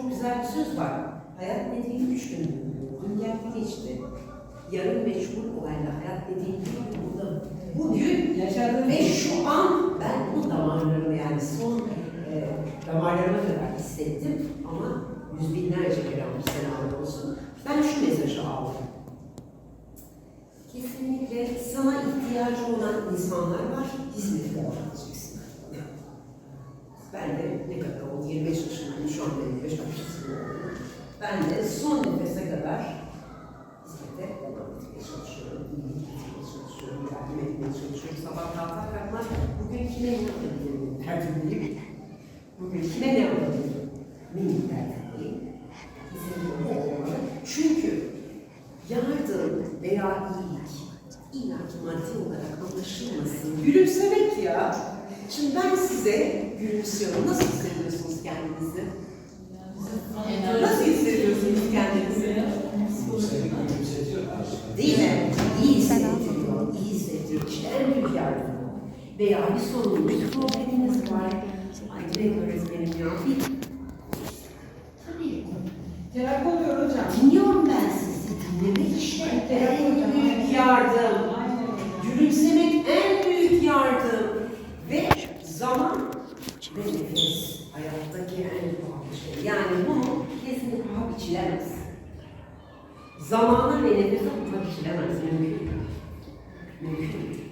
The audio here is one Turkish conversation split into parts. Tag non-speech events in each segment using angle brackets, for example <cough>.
Çok güzel bir söz var. Hayat dediğin üç gün. Bugün geldi geçti. Yarın meşgul olayla hayat dediğin bir gün burada. Bugün Yaşadığım ve şu an ben bu damarlarımı yani son e, damarlarıma kadar hissettim ama yüz binlerce kere senalar olsun. Ben şu mesajı aldım. Kesinlikle sana ihtiyacı olan insanlar var, edeceksin. Ben de ne kadar oldu? 25 yaşındayım şu anda 25 yaşındayım. Ben de son nefese kadar hizmete devam etmeye çalışıyorum. İyilik etmeye çalışıyorum, yardım etmeye çalışıyorum. Sabah kalkar kalkmaz bugün kime ne yapabilirim derdindeyim. Bugün kime ne yapabilirim? Minik derdindeyim. Bu olmalı. Çünkü yardım veya iyilik illa ki maddi olarak anlaşılmasın. Gülümsemek ya. Şimdi ben size gülümsüyorum. Nasıl hissediyorsunuz kendinizi? Nasıl hissediyorsunuz kendinizi? Değil mi? İyi hissettiriyor, iyi hissettiriyor. İşte en büyük yardım. Veya bir sorunuz, bir probleminiz var. Ay direkt öğretmenim ya. Tabii. terapi oluyor hocam. Dinliyorum ben sizi. Dinlemek işte en büyük yardım. Gülümsemek en büyük yardım. Ve zaman ve nefes. Hayattaki en pahalı şey. Yani bunu kesinlikle paha biçilemez. Zamana ve nefese paha biçilemez. Mümkün değil. Mümkün değil.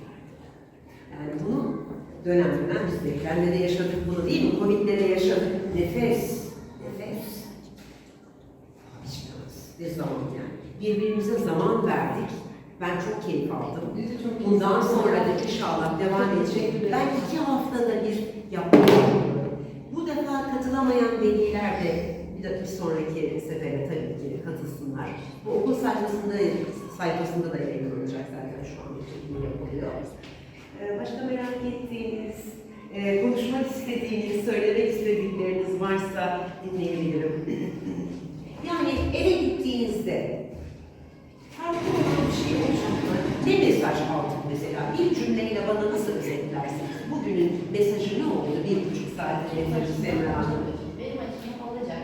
Yani bunu dönem dönem biz depremde de yaşadık bunu değil mi? Covid'de de yaşadık. Nefes. Nefes. Biçilemez. Ve zaman yani. Birbirimize zaman verdik. Ben çok keyif aldım. Çok Bundan sonra da inşallah devam edecek. Ben iki haftada bir yapıyorum. Bu defa katılamayan veliler de bir, bir sonraki sefere tabii ki katılsınlar. Bu okul sayfasında, sayfasında da yayınlanacak zaten şu an çekimi yapılıyor. Ee, başka merak ettiğiniz, e, konuşmak istediğiniz, söylemek istedikleriniz varsa dinleyebilirim. <laughs> yani eve gittiğinizde farklı olan bir şey olacak mı? Ne mesaj aldık mesela? Bir cümleyle bana nasıl özetlersiniz? Bugünün mesajı ne oldu? Bir buçuk saatte mesajı Semra Hanım. Benim açımdan olacak.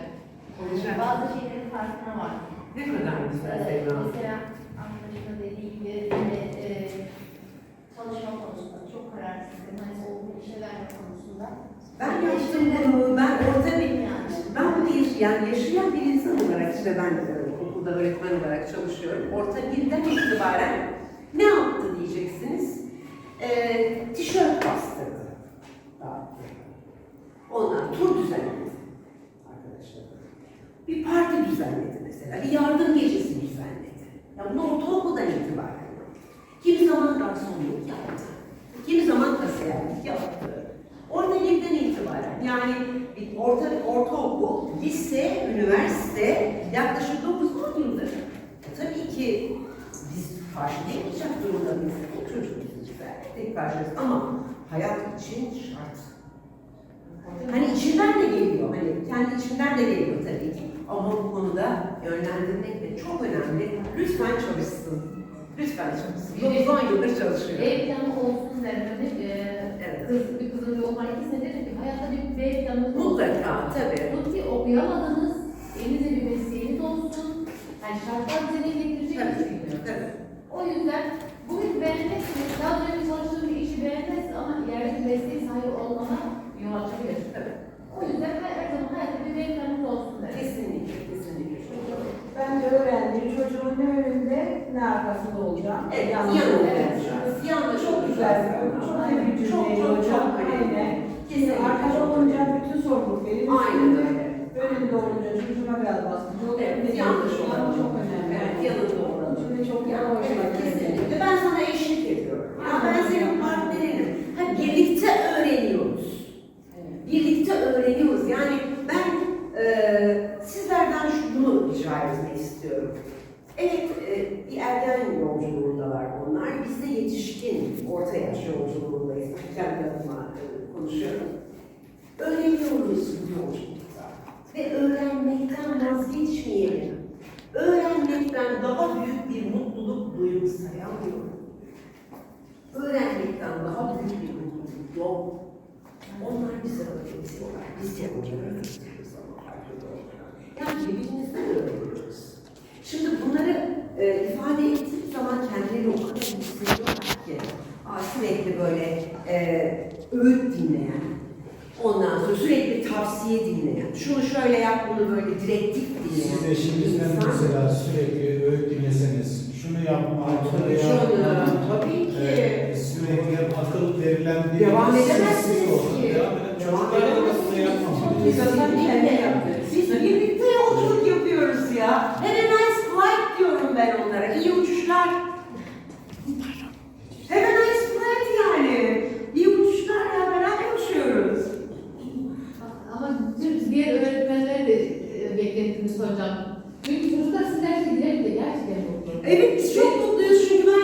Olacak. Bazı şeylerin farkına var. Ne kadar güzel Ee, Semra Hanım. Mesela arkadaşımın dediği gibi hani, e, çalışma konusunda çok kararsızım. Hani o işe verme konusunda. Ben yaptım bunu, ben orada bir, ben bir, yani yaşayan bir insan olarak işte ben e, okulda öğretmen olarak çalışıyorum. Orta birden itibaren ne yaptı diyeceksiniz? Ee, tişört bastırdı. Dağıttı. Ondan tur düzenledi. Bir parti düzenledi mesela, bir yardım gecesi düzenledi. Ya bunu ortaokuldan itibaren yaptı. Kimi zaman garsonluk yaptı. Kimi zaman kasiyerlik yaptı. Orta birden itibaren yani orta ortaokul, lise, üniversite yaklaşık 9-10 yıldır. E, tabii ki biz karşılayamayacak durumda mıyız? O çocuğumuz tek karşıyız ama hayat için şart. Hani içinden de geliyor, hani kendi içinden de geliyor tabii ki. Ama bu konuda yönlendirmek de çok önemli. Lütfen çalışsın. Lütfen çalışsın. 9-10 yıldır çalışıyor. B planı olsun derdim. Ee, Evet. kız, bir kızın var. İkisine dedim ki hayatta bir B planınız olsun. Mutlaka tabii. Bu ki okuyamadınız, elinizde bir mesleğiniz olsun. Yani şartlar bize ne getirecek Tabii. hiç bilmiyorum. Tabii. O yüzden bugün beğeneceksiniz. Daha önce çalıştığım bir işi beğenmezsin ama ileride bir mesleği sahibi olmana yol açabilir. Tabii. O yüzden her, her zaman hayatta bir B planınız olsun derim. Kesinlikle, kesinlikle. Çok doğru. Ben de öğrendim. Çocuğun ne önünde ne arkasında olacağım. Evet, yanında olacağız. Yanında Çok güzel Çok iyi bir cümleydi çok hocam. Aynen. Kesinlikle. Arkada olunca bütün sorumluluk benim Aynen öyle. Önünde olunca çocuğuma biraz baskıcı oluyor. Evet, yanlış olan çok önemli. Evet, yanında olan. Cümle çok Ya, yanlış. evet, kesinlikle. Ben sana eşlik ediyorum. Ya ben senin partnerinim. Ha, birlikte öğreniyoruz. Birlikte öğreniyoruz. Çin orta yaş yolculuğundayız. Kendi adıma e, konuşuyorum. Öğreniyoruz bu yolculukta. Ve öğrenmekten vazgeçmeyelim. Öğrenmekten daha büyük bir mutluluk duyumu sayamıyorum. Öğrenmekten daha büyük bir mutluluk yok. Onlar bize öğretiyorlar. Biz de onları öğretiyoruz ama. Yani birbirimizden öğreniyoruz. Şimdi bunları e, ifade ettiği zaman kendilerini o kadar hissediyorlar ki aa, sürekli böyle e, öğüt dinleyen, ondan sonra sürekli tavsiye dinleyen, şunu şöyle yap, bunu böyle direktif dinleyen. Siz eşinizden mesela sürekli öğüt dinleseniz, şunu yapma, bunu canım, tabii ki. Ee, sürekli akıl verilen bir Devam edemezsiniz ki. Devam. Devam Çocuklarla da bunu edemezsiniz. yapmamalıyız. Biz zaten kendi yapıyoruz. Biz birlikte yolculuk yapıyoruz ya. Have a nice flight diyorum ben onlara. İyi uçuşlar. Have a nice flight yani. İyi uçuşlar ya beraber uçuyoruz. Ama tüm diğer öğretmenler de e, beklentimiz hocam. Çünkü çocuklar sizler şey dilerim de gerçekten mutlu. Evet biz çok mutluyuz çünkü ben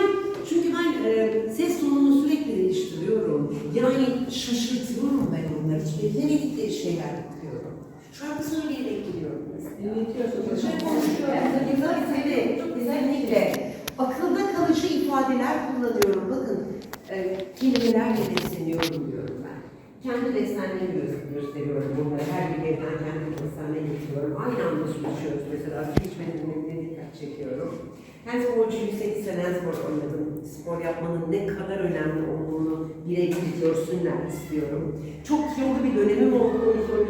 çünkü ben e, ses tonunu sürekli değiştiriyorum. Yani şaşırtıyorum ben onları. Hiç beklemedikleri şeyler yapıyorum. Şarkı söyleyerek gidiyorum mesela. Ünletiyorsunuz Şey hocam. konuşuyorum. Tabii tabii. Kesinlikle. Akılda kalıcı ifadeler kullanıyorum. Bakın e, kelimelerle besleniyorum diyorum ben. Kendi beslenmemi gö- gösteriyorum bunları. Her bir evden kendi beslenme getiriyorum. Aynı anda su içiyoruz mesela. İçmediğimde dikkat çekiyorum. Her sporcuyum, 8 sene spor oynadım. Spor yapmanın ne kadar önemli olduğunu birebir görsünler istiyorum. Çok kilolu bir dönemim oldu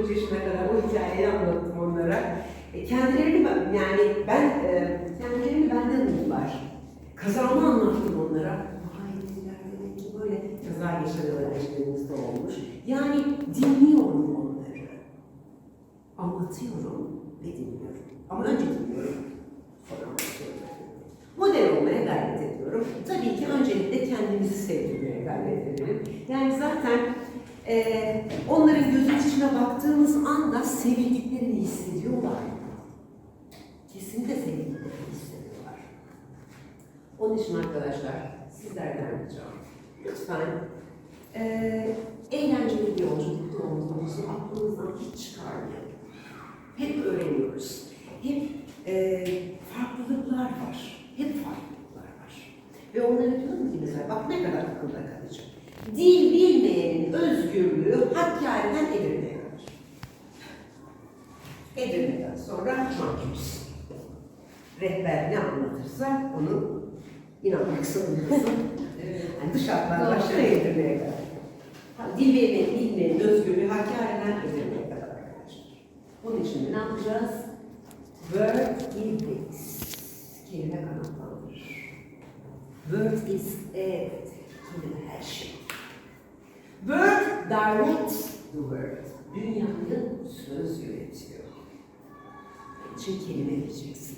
12-13 yaşına kadar. O hikayeyi anlattım onlara. E, kendilerini yani ben e, kendilerini benden buldular. Kazamı anlattım onlara. Vay dediler demek ki böyle kaza olmuş. Yani dinliyorum onları. Anlatıyorum ve dinliyorum. Ama önce dinliyorum. Sonra. Model olmaya gayret ediyorum. Tabii ki öncelikle kendimizi sevdirmeye gayret edelim. Yani zaten e, onların gözünün içine baktığımız anda sevildiklerini hissediyorlar. Kesinlikle sevildiklerini hissediyorlar. Onun için arkadaşlar sizlerden ricam. Lütfen eee eğlenceli bir yolculukta olduğumuzu aklınızdan hiç çıkarmayın. Hep öğreniyoruz. Hep eee, farklılıklar var. Hep farklılıklar var. Ve onlara diyorum ki mesela bak ne kadar akılda kalıcı. Dil bilmeyenin özgürlüğü Hakkari'den Edirne'ye kadar. Edirne'den sonra Çankırı. Rehber ne anlatırsa onu inanmak zorundasın. yani dış hatlar başına Edirne'ye kadar. Dil bilmeyenin, bilmeyenin özgürlüğü Hakkari'den Edirne'ye kadar arkadaşlar. Bunun yapacağız? Word index. Kelime kanatlandırır. Word is evet. Kelime her şey. Word directs the word. Dünyayı söz yönetiyor. için kelime bileceksin.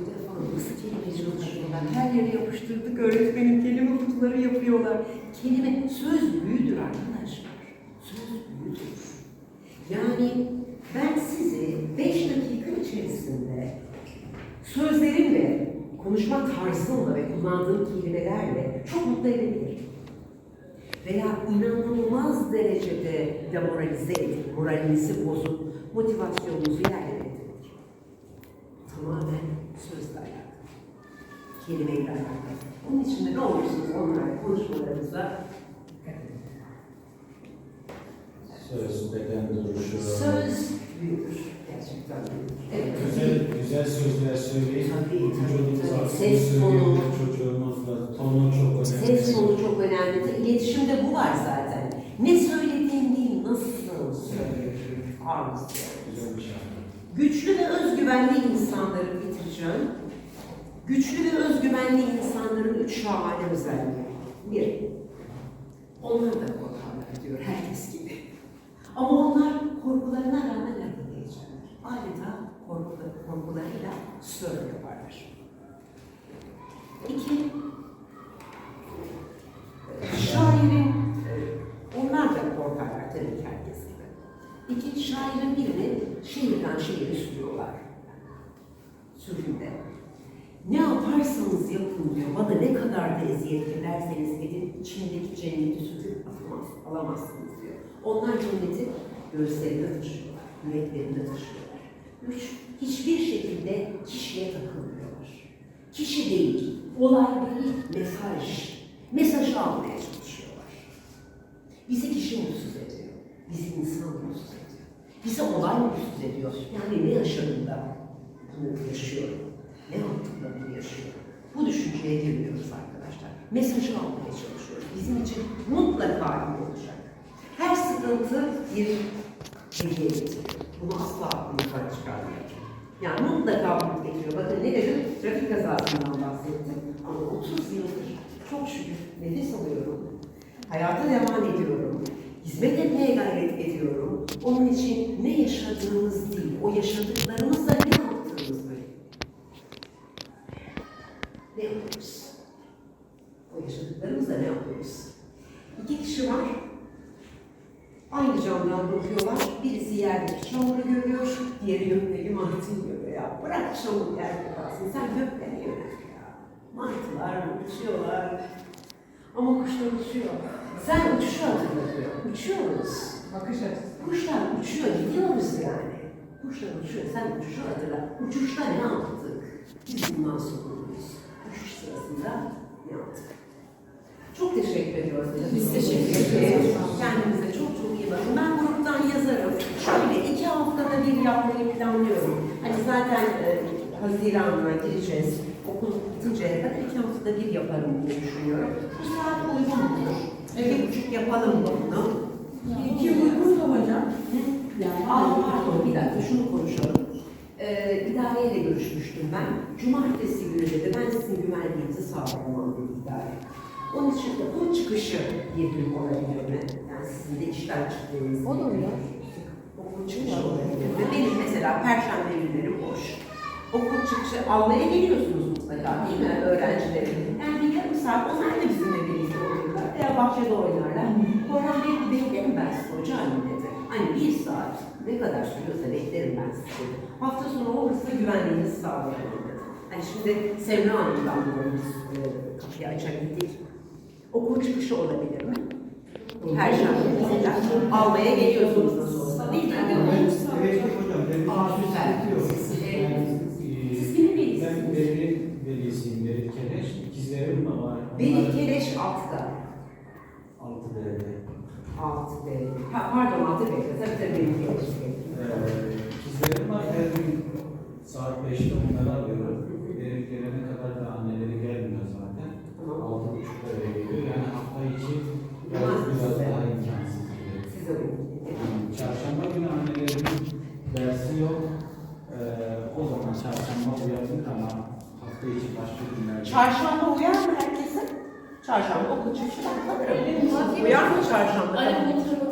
Bu defa nasıl kelime çalışıyorlar? Her yere yapıştırdık öğretmenim kelime kutuları yapıyorlar. Kelime söz büyüdür arkadaşlar. Söz büyüdür. Yani ben sizi beş dakika içerisinde sözlerimle, konuşma tarzımla ve kullandığım kelimelerle çok mutlu edebilirim. Veya inanılmaz derecede demoralize edip, moralinizi bozup, motivasyonunuzu yerle getirir. Tamamen sözle alakalı. Kelimeyle alakalı. Onun için de ne olursunuz onlarla konuşmalarınıza. Söz, beden duruşu. Söz büyüdür. Gerçekten büyüdür. Evet. Güzel, güzel sözler söyleyin. Tabii, tabii, Vücudumuz tabii. aklını Ses tonu. çocuğumuzla. Tonu çok önemli. Ses tonu çok önemli. İletişimde bu var zaten. Ne söylediğin değil, nasıl. Güzel bir şey. Güçlü ve özgüvenli insanları bitireceğim. Güçlü ve özgüvenli insanların üç şahane özelliği. Bir, onlar da korkarlar diyor herkes gibi. Ama onlar korkularına rağmen. Adeta korkuları, korkularıyla sör yaparlar. İki, şairin, e, onlar da korkarlar tabii ki herkes gibi. İki, şairin birini şehirden şehire sürüyorlar. Sürgünde. Ne yaparsanız yapın diyor, bana ne kadar da eziyet ederseniz edin, içindeki cenneti sürüp atamaz, alamazsınız diyor. Onlar cenneti göğüslerinde taşıyorlar, yüreklerinde taşıyorlar. Üç, hiçbir şekilde kişiye takılmıyorlar. Kişi değil, olay değil, mesaj. Mesajı almaya çalışıyorlar. Bizi kişi mutsuz ediyor, bizi insan mutsuz ediyor. Bizi olay mutsuz ediyor. Yani ne yaşadım da bunu yaşıyorum. Ne yaptıkla bunu yaşıyor? Bu düşünceye girmiyoruz arkadaşlar. Mesajı almaya çalışıyoruz. Bizim için mutlaka iyi olacak. Her sıkıntı bir getiriyor. Bunu asla aklımızdan çıkarmayalım. Yani mutlaka bunu getiriyor. Bakın ne dedim? Trafik kazasından bahsettim. Ama 30 yıldır çok şükür nefes alıyorum. Hayata devam ediyorum. Hizmet etmeye gayret ediyorum. Onun için ne yaşadığımız değil, o yaşadıklarımızla Çamur yerde kalsın, sen gökten yönet ya. Mantılar uçuyorlar. Ama kuşlar uçuyor. Sen uçuşu hatırlatıyor. Uçuyoruz. Bakış açısı. Kuşlar uçuyor, gidiyoruz yani. Kuşlar uçuyor, sen uçuşu hatırla. Uçuşta ne yaptık? Biz bundan sorumluyuz. Uçuş sırasında ne yaptık? Çok teşekkür ediyoruz. Biz teşekkür ederiz. Kendinize çok çok iyi bakın. Ben gruptan yazarım. Şöyle iki haftada bir yapmayı planlıyorum. Hani zaten e, Haziran'a gireceğiz. Okul bitinceye kadar iki haftada bir yaparım diye düşünüyorum. Bu saat uygun mudur? İki buçuk yapalım bunu. İki uygun da hocam. Yani Aa, pardon bir dakika şunu konuşalım. Ee, idareyle görüşmüştüm ben. Cumartesi günü dedi ben sizin güvenliğinizi sağlayamam dedi idare. Onun için de okul çıkışı bir gün olabilir mi? Yani sizin de işten çıktığınız Olur ya. Okul çıkışı? Benim mesela perşembe günleri boş. Okul çıkışı almaya geliyorsunuz mutlaka değil mi öğrencilerim? Yani bir yarım saat onlar da bizimle birlikte olurlar veya bahçede oynarlar. Orhan Bey beklerim ben sizi hoca hanım dedi. Hani bir saat ne kadar sürüyorsa beklerim ben sizi. Hafta sonu olursa güvenliğinizi sağlayalım dedi. Hani şimdi Semra Hanım'dan biz e, kapıyı açabildik. Okul çıkışı olabilir mi? Perşembe mesela almaya geliyorsunuz nasıl olsa değil mi? Hocam. Ben Aa, güzel. Siz, Siz- yani, Siz kimin velisiniz? Ben veli, velisiyim. Veli Keleş. İkizlerim de var. Onlar Keleş altta. Altı derede. Altı. Ha, pardon altı B. Tabii tabii benim B. Ee, İkizlerim var. Her gün saat 5'te onları alıyorum. Benim gelene kadar da anneleri gelmiyor zaten. Altı buçukta eve geliyor. Yani hafta içi biraz, daha imkansız. Size uygun. Yani Çarşamba günü annelerimin dersi yok. Ee, o zaman çarşamba uyandık ama hafta içi başka günlerde. Çarşamba uyar mı herkese? Çarşamba okul çıkışı. Uyar mı çarşamba? Oturup